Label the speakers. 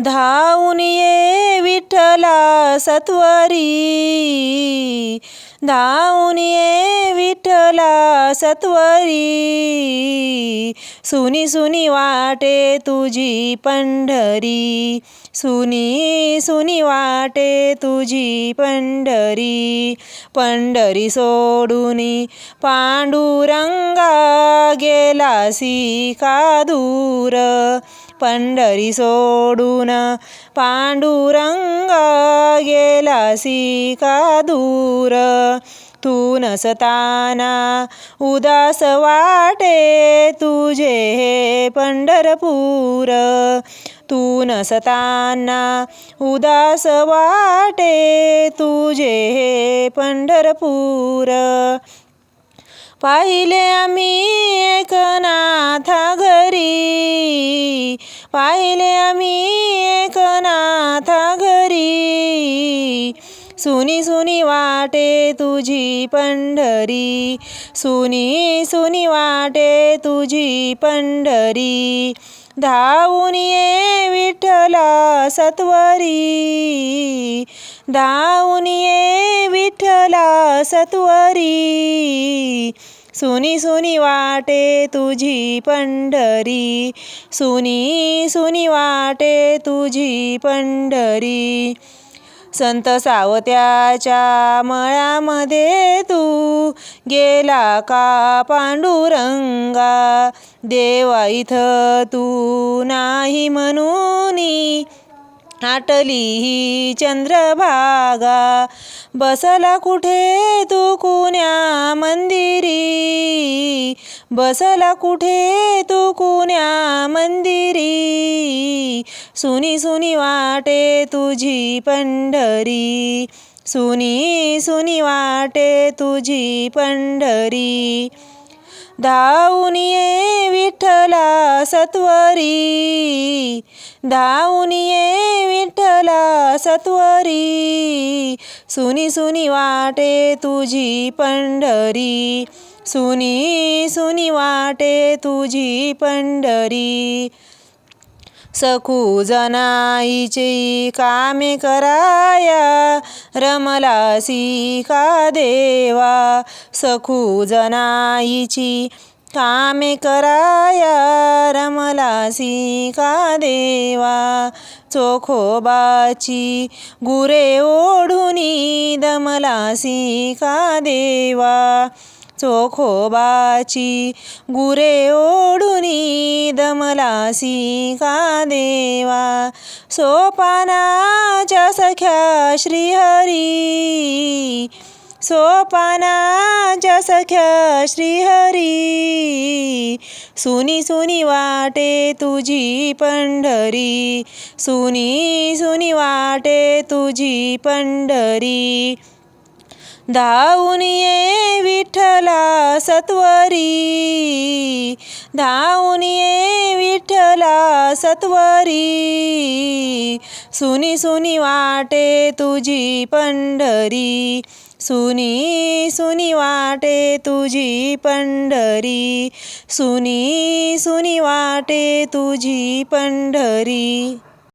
Speaker 1: धावून ये विठ्ठला सत्वरी. धावून ये विठ्ठला सत्वरी. सुनी सुनी वाटे तुझी पंढरी. सुनी सुनी वाटे तुझी पंढरी. पंढरी सोडून पांडुरंगा गेलासी का दूर? पंढरी सोडून पांडुरंगा गेलासी का दूर तू नसताना उदास वाटे तुझे हे पंढरपूर तू नसताना उदास वाटे तुझे हे पंढरपूर पाहिले आम्ही एकनाथा घरी पाहिले आम्ही एकनाथा घरी. सुनी सुनी वाटे तुझी पंढरी. सुनी सुनी वाटे तुझी पंढरी. धावून ये विठ्ठला सत्वरी. धावून ये विठ्ठला सत्वरी. सुनी सुनी वाटे तुझी पंढरी. सुनी सुनी वाटे तुझी पंढरी. संत सावत्याच्या मळ्यामध्ये तू गेला का पांडुरंगा? देवा इथं तू नाही म्हणून आटली ही चंद्रभागा. बसला कुठे तू कुण्या मंदिर बसला कुठे तू कुण्या मंदिरी? सुनी सुनी वाटे तुझी पंढरी. सुनी सुनी वाटे तुझी पंढरी. धावून ये विठ्ठला सत्वरी. धावून ये विठ्ठला सत्वरी. सुनी सुनी वाटे तुझी पंढरी. सुनी सुनी वाटे तुझी पंढरी. सखू जनाईचे कामे कराया रमलासी का देवा. सखू जनाईची कामे कराया रमलासी का देवा. चोखोबाची गुरे ओढुनी दमलासी का देवा. चोखोबाची गुरे ओढुनी दमलासी का देवा? सोपानाच्या सख्या श्रीहरी सोपानाच्या सख्या श्रीहरी सुनी सुनी वाटे तुझी पंढरी सुनी सुनी वाटे तुझी पंढरी. धावून ये विठ्ठला सत्वरी. धावून ये विठ्ठला सत्वरी. सुनी सुनी वाटे तुझी पंढरी. सुनी सुनी वाटे तुझी पंढरी. सुनी सुनी वाटे तुझी पंढरी.